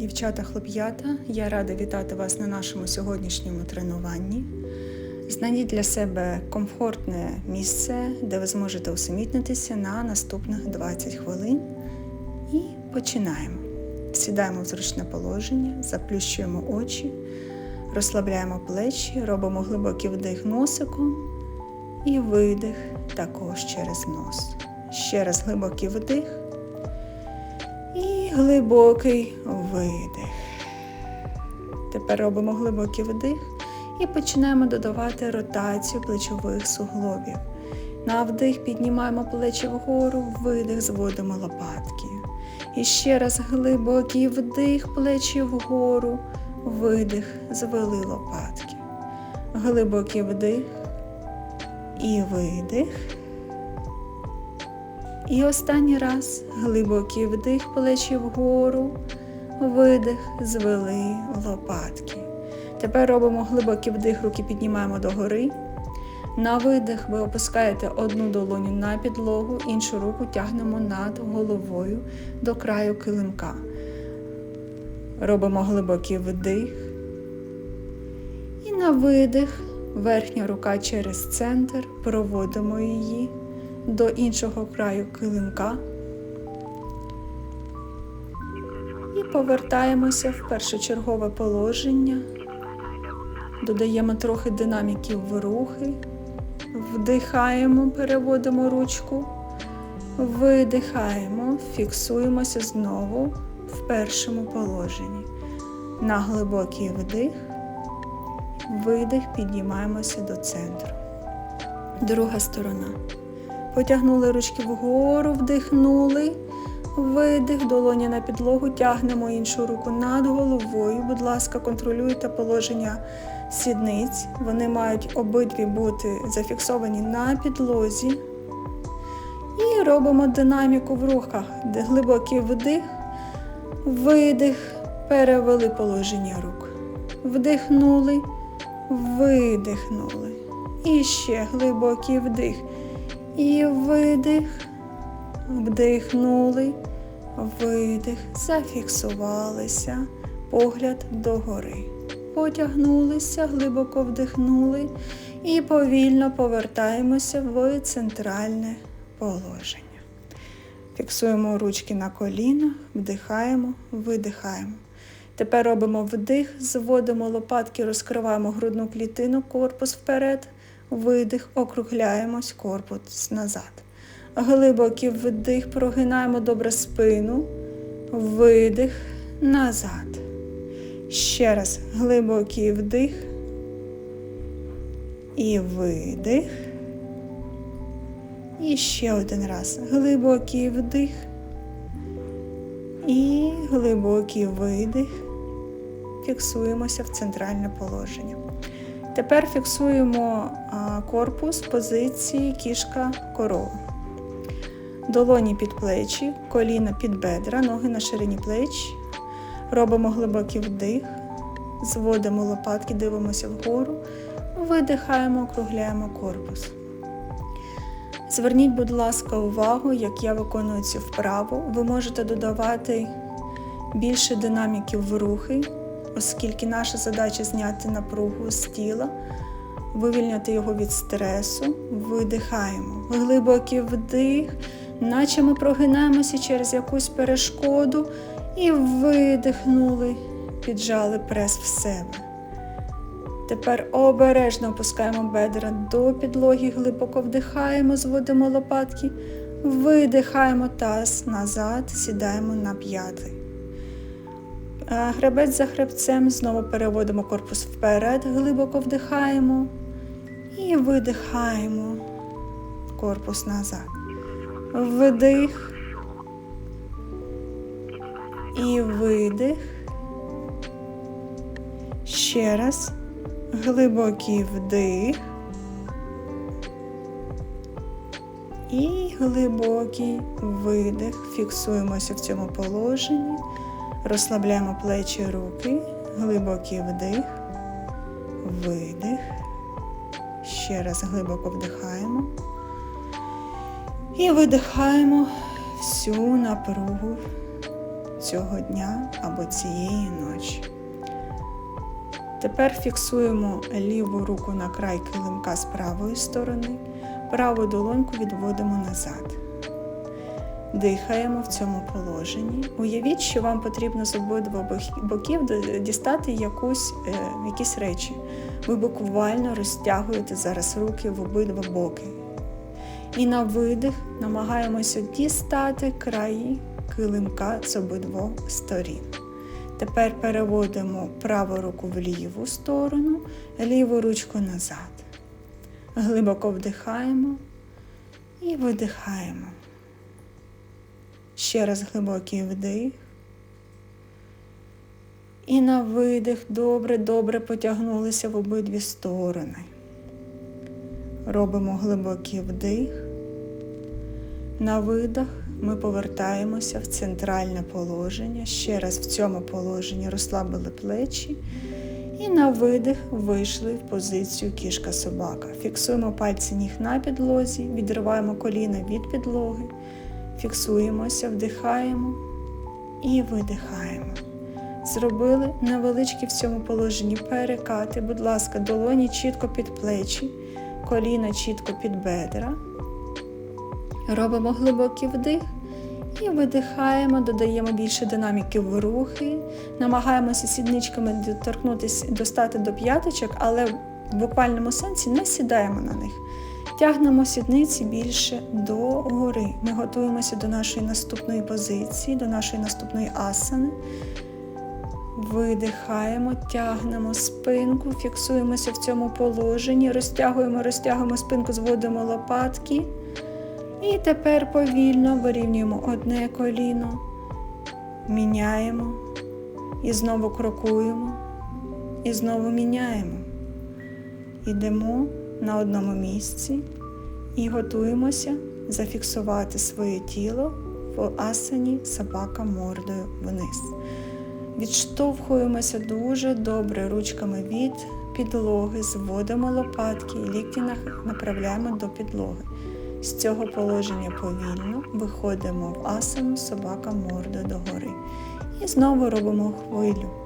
Дівчата-хлоп'ята, я рада вітати вас на нашому сьогоднішньому тренуванні. Знайдіть для себе комфортне місце, де ви зможете усамітнитися на наступних 20 хвилин. І починаємо. Сідаємо в зручне положення, заплющуємо очі, розслабляємо плечі, робимо глибокий вдих носиком і видих також через нос. Ще раз глибокий вдих. Глибокий видих. Тепер робимо глибокий вдих і починаємо додавати ротацію плечових суглобів. На вдих піднімаємо плечі вгору, видих, зводимо лопатки. І ще раз глибокий вдих, плечі вгору, видих, звели лопатки. Глибокий вдих і видих. І останній раз глибокий вдих, плечі вгору, видих, звели лопатки. Тепер робимо глибокий вдих, руки піднімаємо догори. На видих ви опускаєте одну долоню на підлогу, іншу руку тягнемо над головою до краю килимка. Робимо глибокий вдих. І на видих верхня рука через центр, проводимо її до іншого краю килимка. І повертаємося в першочергове положення. Додаємо трохи динаміків в рухи. Вдихаємо, переводимо ручку. Видихаємо, фіксуємося знову в першому положенні. На глибокий вдих, видих, піднімаємося до центру. Друга сторона. Потягнули ручки вгору, вдихнули, видих, долоні на підлогу, тягнемо іншу руку над головою. Будь ласка, контролюйте положення сідниць. Вони мають обидві бути зафіксовані на підлозі. І робимо динаміку в рухах, глибокий вдих, видих, перевели положення рук. Вдихнули, видихнули. І ще глибокий вдих. І видих, вдихнули, видих, зафіксувалися, погляд догори. Потягнулися, глибоко вдихнули і повільно повертаємося в центральне положення. Фіксуємо ручки на колінах, вдихаємо, видихаємо. Тепер робимо вдих, зводимо лопатки, розкриваємо грудну клітину, корпус вперед. Видих, округляємось, корпус назад. Глибокий вдих, прогинаємо добре спину, видих назад. Ще раз глибокий вдих і видих. І ще один раз глибокий вдих і глибокий видих. Фіксуємося в центральне положення. Тепер фіксуємо корпус позиції кішка корова. Долоні під плечі, коліна під бедра, ноги на ширині плеч. Робимо глибокий вдих, зводимо лопатки, дивимося вгору, видихаємо, округляємо корпус. Зверніть, будь ласка, увагу, як я виконую цю вправу. Ви можете додавати більше динаміків в рухи оскільки наша задача зняти напругу з тіла, вивільняти його від стресу, видихаємо. Глибокий вдих, наче ми прогинаємося через якусь перешкоду і видихнули, піджали прес в себе. Тепер обережно опускаємо бедра до підлоги, глибоко вдихаємо, зводимо лопатки, видихаємо таз назад, сідаємо на п'яти. Гребець за хребцем, знову переводимо корпус вперед, глибоко вдихаємо і видихаємо корпус назад. Вдих і видих. Ще раз. Глибокий вдих. І глибокий видих. Фіксуємося в цьому положенні. Розслабляємо плечі руки, глибокий вдих, видих. Ще раз глибоко вдихаємо. І видихаємо всю напругу цього дня або цієї ночі. Тепер фіксуємо ліву руку на край килимка з правої сторони, праву долоньку відводимо назад. Дихаємо в цьому положенні. Уявіть, що вам потрібно з обидва боків дістати якусь, е, якісь речі. Ви буквально розтягуєте зараз руки в обидва боки. І на видих намагаємося дістати краї килимка з обидвох сторін. Тепер переводимо праву руку в ліву сторону, ліву ручку назад. Глибоко вдихаємо і видихаємо. Ще раз глибокий вдих. І на видих добре-добре потягнулися в обидві сторони. Робимо глибокий вдих. На видах ми повертаємося в центральне положення. Ще раз в цьому положенні розслабили плечі. І на видих вийшли в позицію кішка-собака. Фіксуємо пальці ніг на підлозі, відриваємо коліна від підлоги, фіксуємося, вдихаємо і видихаємо. Зробили невеличкі в цьому положенні перекати. Будь ласка, долоні чітко під плечі, коліна чітко під бедра. Робимо глибокий вдих і видихаємо, додаємо більше динаміки в рухи, намагаємося сідничками доторкнутися, достати до п'яточок, але в буквальному сенсі не сідаємо на них. Тягнемо сідниці більше до гори. Ми готуємося до нашої наступної позиції, до нашої наступної асани. Видихаємо, тягнемо спинку, фіксуємося в цьому положенні, розтягуємо, розтягуємо спинку, зводимо лопатки. І тепер повільно вирівнюємо одне коліно, міняємо і знову крокуємо, і знову міняємо. Йдемо на одному місці і готуємося зафіксувати своє тіло в асані собака мордою вниз. Відштовхуємося дуже добре ручками від підлоги, зводимо лопатки і лікті направляємо до підлоги. З цього положення повільно виходимо в асану собака морда догори. І знову робимо хвилю.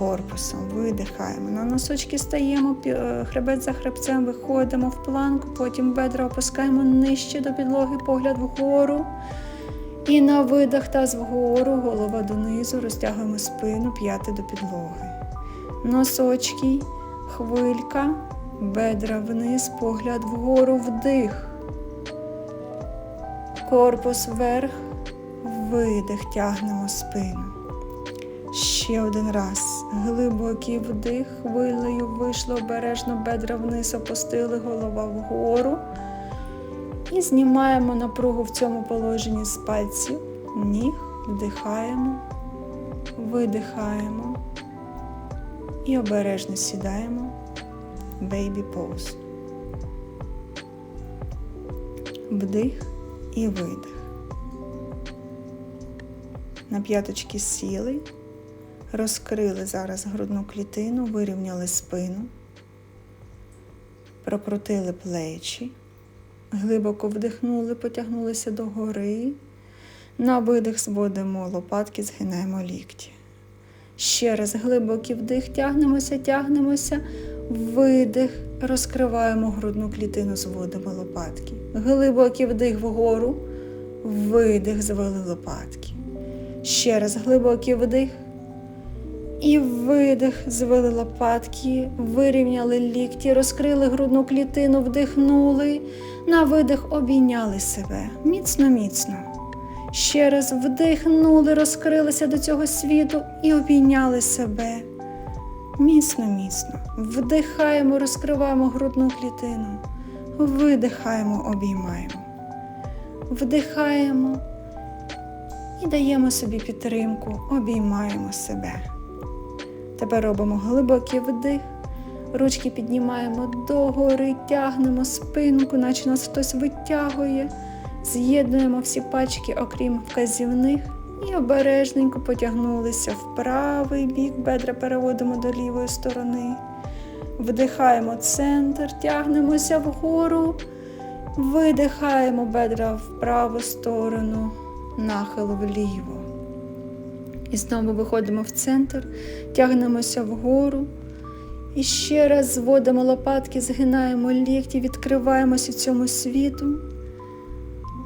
Корпусом видихаємо. На носочки стаємо, е, хребет за хребцем, виходимо в планку, потім бедра опускаємо нижче до підлоги, погляд вгору. І на видах таз вгору, голова донизу, розтягуємо спину, п'яти до підлоги. Носочки, хвилька, бедра вниз, погляд вгору, вдих. Корпус вверх, видих, тягнемо спину. Ще один раз. Глибокий вдих, хвилею вийшло обережно, бедра вниз, опустили, голова вгору. І знімаємо напругу в цьому положенні з пальців, ніг, вдихаємо, видихаємо і обережно сідаємо Baby Pose. Вдих і видих. На п'яточки сіли, розкрили зараз грудну клітину, вирівняли спину, прокрутили плечі, глибоко вдихнули, потягнулися догори. На видих зводимо лопатки, згинаємо лікті. Ще раз глибокий вдих, тягнемося, тягнемося, видих, розкриваємо грудну клітину, зводимо лопатки. Глибокий вдих вгору, видих, звели лопатки. Ще раз глибокий вдих. І видих, звели лопатки, вирівняли лікті, розкрили грудну клітину, вдихнули, на видих обійняли себе міцно-міцно. Ще раз вдихнули, розкрилися до цього світу і обійняли себе. Міцно-міцно. Вдихаємо, розкриваємо грудну клітину. Видихаємо, обіймаємо. Вдихаємо і даємо собі підтримку, обіймаємо себе. Тепер робимо глибокий вдих. Ручки піднімаємо догори, тягнемо спинку, наче нас хтось витягує. З'єднуємо всі пачки, окрім вказівних, і обережненько потягнулися в правий бік, бедра переводимо до лівої сторони. Вдихаємо центр, тягнемося вгору, видихаємо бедра в праву сторону, нахил вліво. І знову виходимо в центр, тягнемося вгору. І ще раз зводимо лопатки, згинаємо лікті, відкриваємося цьому світу.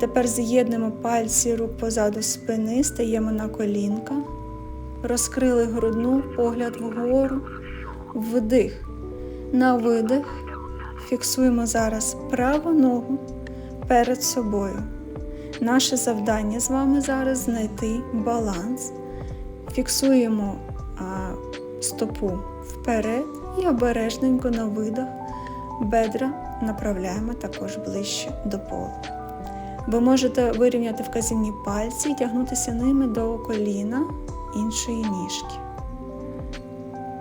Тепер з'єднуємо пальці рук позаду спини, стаємо на колінка, розкрили грудну, погляд вгору, вдих. На видих. Фіксуємо зараз праву ногу перед собою. Наше завдання з вами зараз знайти баланс. Фіксуємо стопу вперед і обережненько на видах бедра направляємо також ближче до полу. Ви можете вирівняти вказівні пальці і тягнутися ними до коліна іншої ніжки.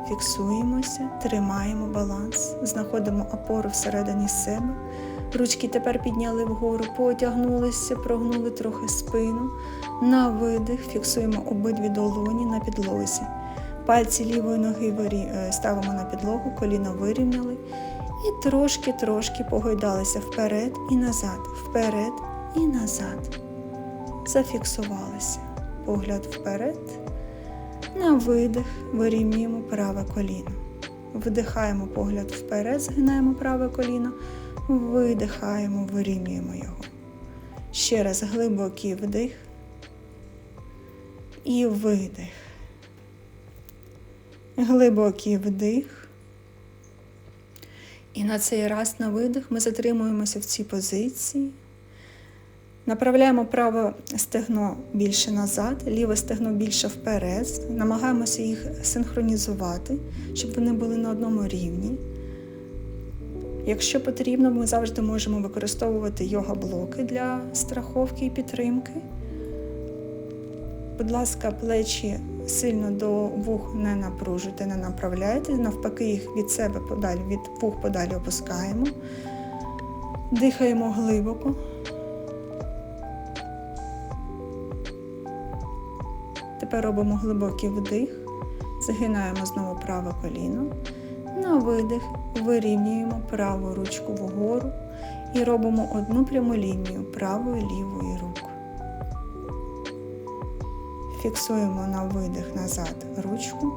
Фіксуємося, тримаємо баланс, знаходимо опору всередині себе. Ручки тепер підняли вгору, потягнулися, прогнули трохи спину. На видих фіксуємо обидві долоні на підлозі. Пальці лівої ноги е, ставимо на підлогу, коліна вирівняли і трошки-трошки погойдалися вперед і назад, вперед і назад. Зафіксувалися. Погляд вперед. На видих вирівнюємо праве коліно. Вдихаємо погляд вперед, згинаємо праве коліно, видихаємо, вирівнюємо його. Ще раз глибокий вдих і видих. Глибокий вдих. І на цей раз на видих ми затримуємося в цій позиції. Направляємо праве стегно більше назад, ліве стегно більше вперед. Намагаємося їх синхронізувати, щоб вони були на одному рівні. Якщо потрібно, ми завжди можемо використовувати йога-блоки для страховки і підтримки. Будь ласка, плечі сильно до вух не напружуйте, не направляйте, навпаки, їх від себе подалі, від вух подалі опускаємо. Дихаємо глибоко. Тепер робимо глибокий вдих, згинаємо знову праве коліно. На видих вирівнюємо праву ручку вгору і робимо одну пряму лінію правої лівої рук. Фіксуємо на видих назад ручку.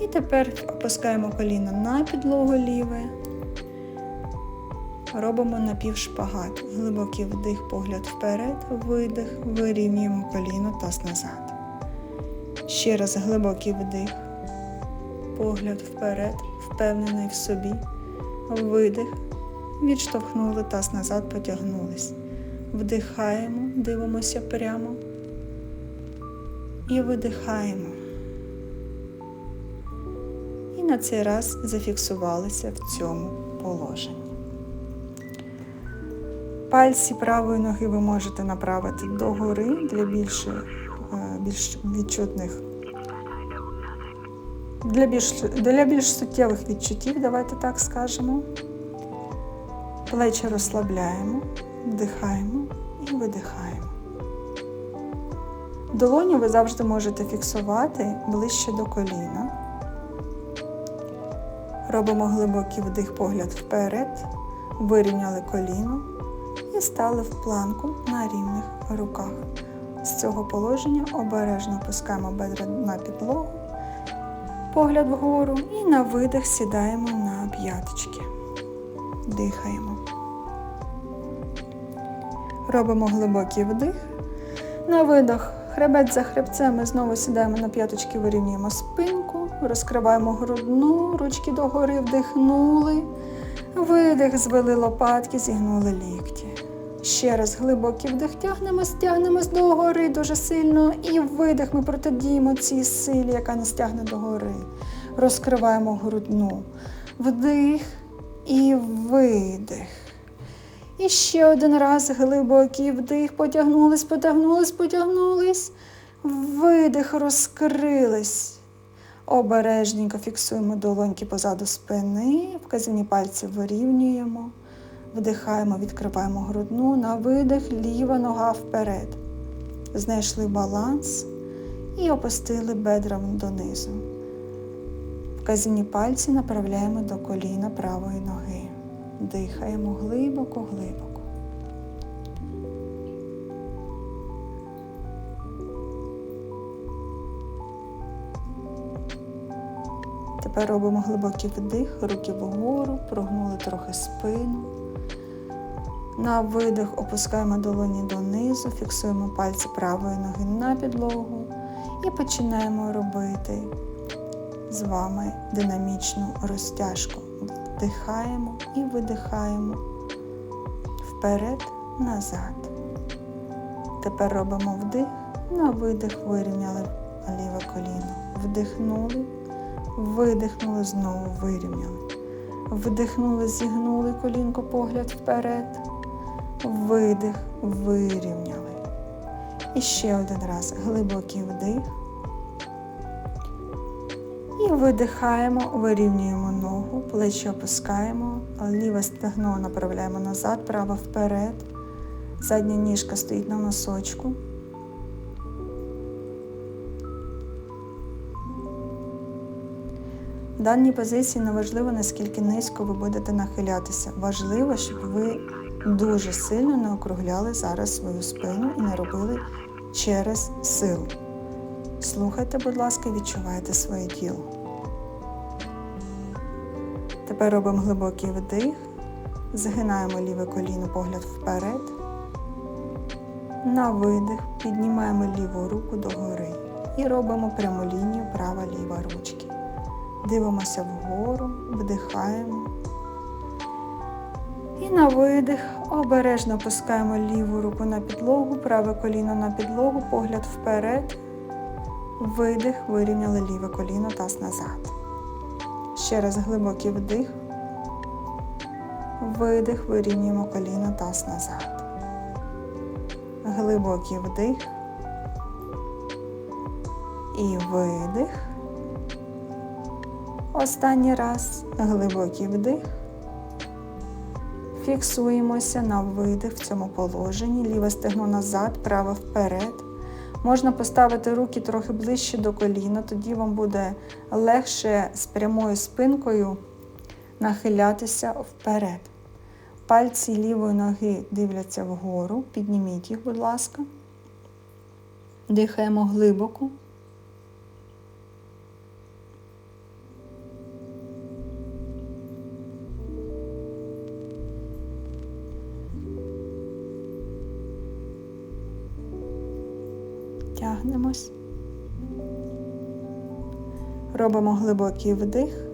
І тепер опускаємо коліно на підлогу ліве. Робимо напівшпагат. Глибокий вдих, погляд вперед, видих, вирівнюємо коліно таз назад. Ще раз глибокий вдих, погляд вперед, впевнений в собі. Видих, відштовхнули таз назад, потягнулись. Вдихаємо, дивимося прямо і видихаємо. І на цей раз зафіксувалися в цьому положенні. Пальці правої ноги ви можете направити догори для більш, е, більш відчутних, для більш, для більш суттєвих відчуттів, давайте так скажемо. Плечі розслабляємо, вдихаємо і видихаємо. Долоню ви завжди можете фіксувати ближче до коліна. Робимо глибокий вдих, погляд вперед, вирівняли коліно і стали в планку на рівних руках. З цього положення обережно опускаємо бедра на підлогу, погляд вгору і на видих сідаємо на п'яточки. Дихаємо. Робимо глибокий вдих. На видох хребет за хребцем ми знову сідаємо на п'яточки, вирівнюємо спинку, розкриваємо грудну, ручки догори вдихнули. Видих, звели лопатки, зігнули лікті. Ще раз глибокий вдих, тягнемось, тягнемось догори дуже сильно. І видих ми протидіємо цій силі, яка нас тягне догори. Розкриваємо грудну. Вдих і видих. І ще один раз глибокий вдих, потягнулись, потягнулись, потягнулись. Видих, розкрились. Обережненько фіксуємо долоньки позаду спини, вказівні пальці вирівнюємо, Вдихаємо, відкриваємо грудну, на видих, ліва нога вперед. Знайшли баланс і опустили бедра донизу. Вказівні пальці направляємо до коліна правої ноги. Дихаємо глибоко-глибоко. Тепер робимо глибокий вдих, руки вгору, прогнули трохи спину. На видих опускаємо долоні донизу, фіксуємо пальці правої ноги на підлогу і починаємо робити з вами динамічну розтяжку. Вдихаємо і видихаємо вперед, назад. Тепер робимо вдих, на видих вирівняли ліве коліно. Вдихнули, видихнули, знову вирівняли. Вдихнули, зігнули колінко, погляд вперед. Видих, вирівняли. І ще один раз глибокий вдих. І видихаємо, вирівнюємо ногу, плечі опускаємо, ліве стегно направляємо назад, право вперед. Задня ніжка стоїть на носочку. В даній позиції не важливо, наскільки низько ви будете нахилятися. Важливо, щоб ви дуже сильно не округляли зараз свою спину і не робили через силу. Слухайте, будь ласка, відчувайте своє тіло. Тепер робимо глибокий вдих, згинаємо ліве коліно, погляд вперед. На видих піднімаємо ліву руку догори і робимо пряму лінію права-ліва ручки. Дивимося вгору, вдихаємо. І на видих обережно опускаємо ліву руку на підлогу, праве коліно на підлогу, погляд вперед. Видих, вирівняли ліве коліно, таз назад. Ще раз глибокий вдих. Видих, вирівнюємо коліно, таз назад. Глибокий вдих. І видих. Останній раз глибокий вдих. Фіксуємося на видих в цьому положенні. Ліве стегно назад, праве вперед. Можна поставити руки трохи ближче до коліна, тоді вам буде легше з прямою спинкою нахилятися вперед. Пальці лівої ноги дивляться вгору, підніміть їх, будь ласка. Дихаємо глибоко. Тягнемось. Робимо глибокий вдих.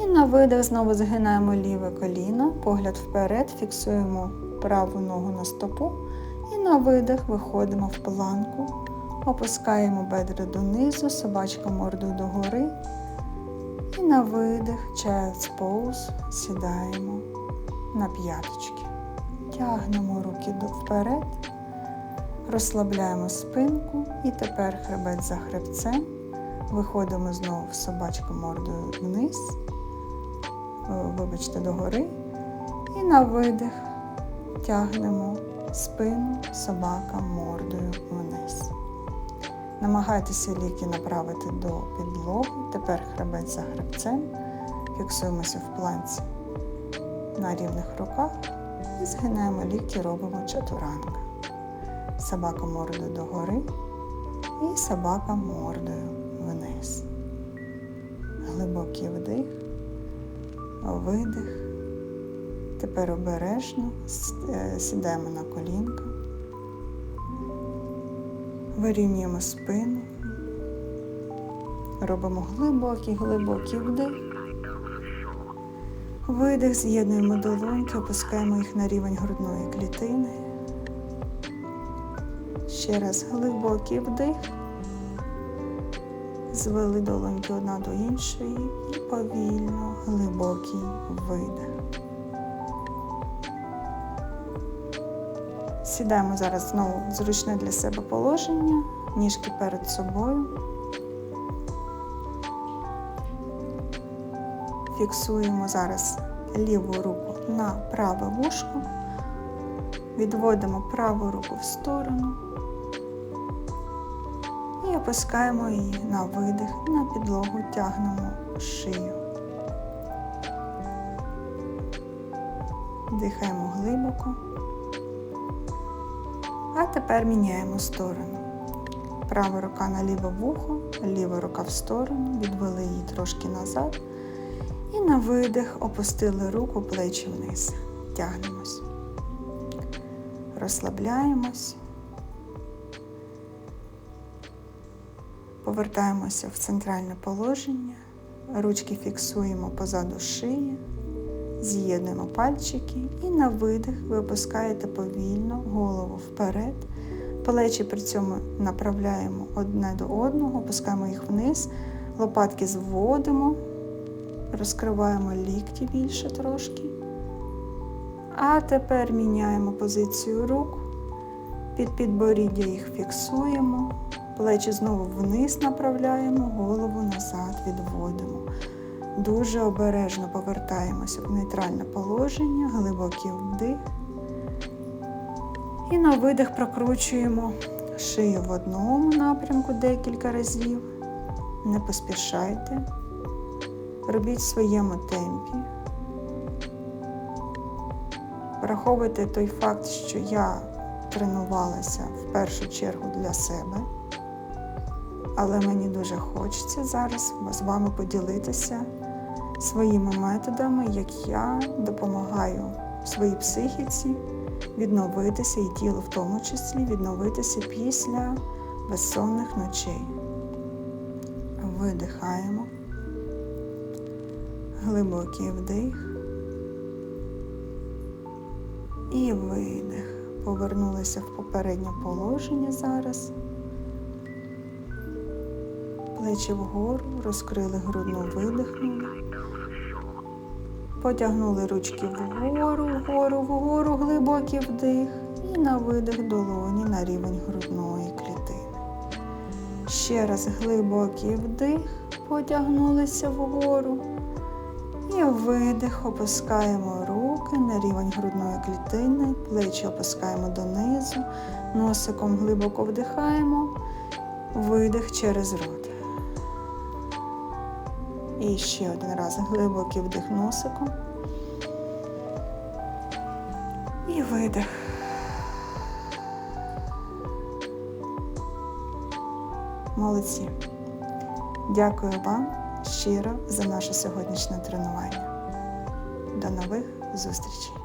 І на видих знову згинаємо ліве коліно, погляд вперед, фіксуємо праву ногу на стопу. І на видих виходимо в планку, опускаємо бедра донизу, собачка мордою догори. І на видих, Child's Pose, сідаємо на п'яточки. Тягнемо руки вперед. Розслабляємо спинку і тепер хребет за хребцем. Виходимо знову в собачку мордою вниз, вибачте, догори. І на видих тягнемо спину собака мордою вниз. Намагайтеся ліки направити до підлоги. Тепер хребет за хребцем. Фіксуємося в планці на рівних руках і згинаємо лікті, робимо чатуранга собака мордою догори і собака мордою вниз. Глибокий вдих, видих. Тепер обережно е, сідаємо на колінка, вирівнюємо спину, робимо глибокий, глибокий вдих. Видих, з'єднуємо долоньки, опускаємо їх на рівень грудної клітини. Ще раз глибокий вдих, звели долоньки одна до іншої і повільно глибокий видих. Сідаємо зараз знову в зручне для себе положення, ніжки перед собою. Фіксуємо зараз ліву руку на праве вушко, відводимо праву руку в сторону опускаємо її на видих, на підлогу тягнемо шию. Дихаємо глибоко. А тепер міняємо сторону. Права рука на ліве вухо, ліва рука в сторону, відвели її трошки назад. І на видих опустили руку плечі вниз. Тягнемось. Розслабляємось. Повертаємося в центральне положення. Ручки фіксуємо позаду шиї, з'єднуємо пальчики і на видих ви опускаєте повільно голову вперед. Плечі при цьому направляємо одне до одного, опускаємо їх вниз, лопатки зводимо, розкриваємо лікті більше трошки. А тепер міняємо позицію рук, під підборіддя їх фіксуємо, плечі знову вниз направляємо, голову назад відводимо. Дуже обережно повертаємося в нейтральне положення, глибокий вдих. І на видих прокручуємо шию в одному напрямку декілька разів. Не поспішайте. Робіть в своєму темпі. Враховуйте той факт, що я тренувалася в першу чергу для себе, але мені дуже хочеться зараз з вами поділитися своїми методами, як я допомагаю своїй психіці відновитися і тіло в тому числі відновитися після безсонних ночей. Видихаємо. Глибокий вдих. І видих. Повернулися в попереднє положення зараз. Плечі вгору, розкрили грудну, видихнули. Потягнули ручки вгору, вгору, вгору, глибокий вдих. І на видих долоні на рівень грудної клітини. Ще раз глибокий вдих, потягнулися вгору. І видих, опускаємо руки на рівень грудної клітини, плечі опускаємо донизу, носиком глибоко вдихаємо, видих через рот. І ще один раз глибокий вдих носиком. І видих. Молодці. Дякую вам щиро за наше сьогоднішнє тренування. До нових зустрічей!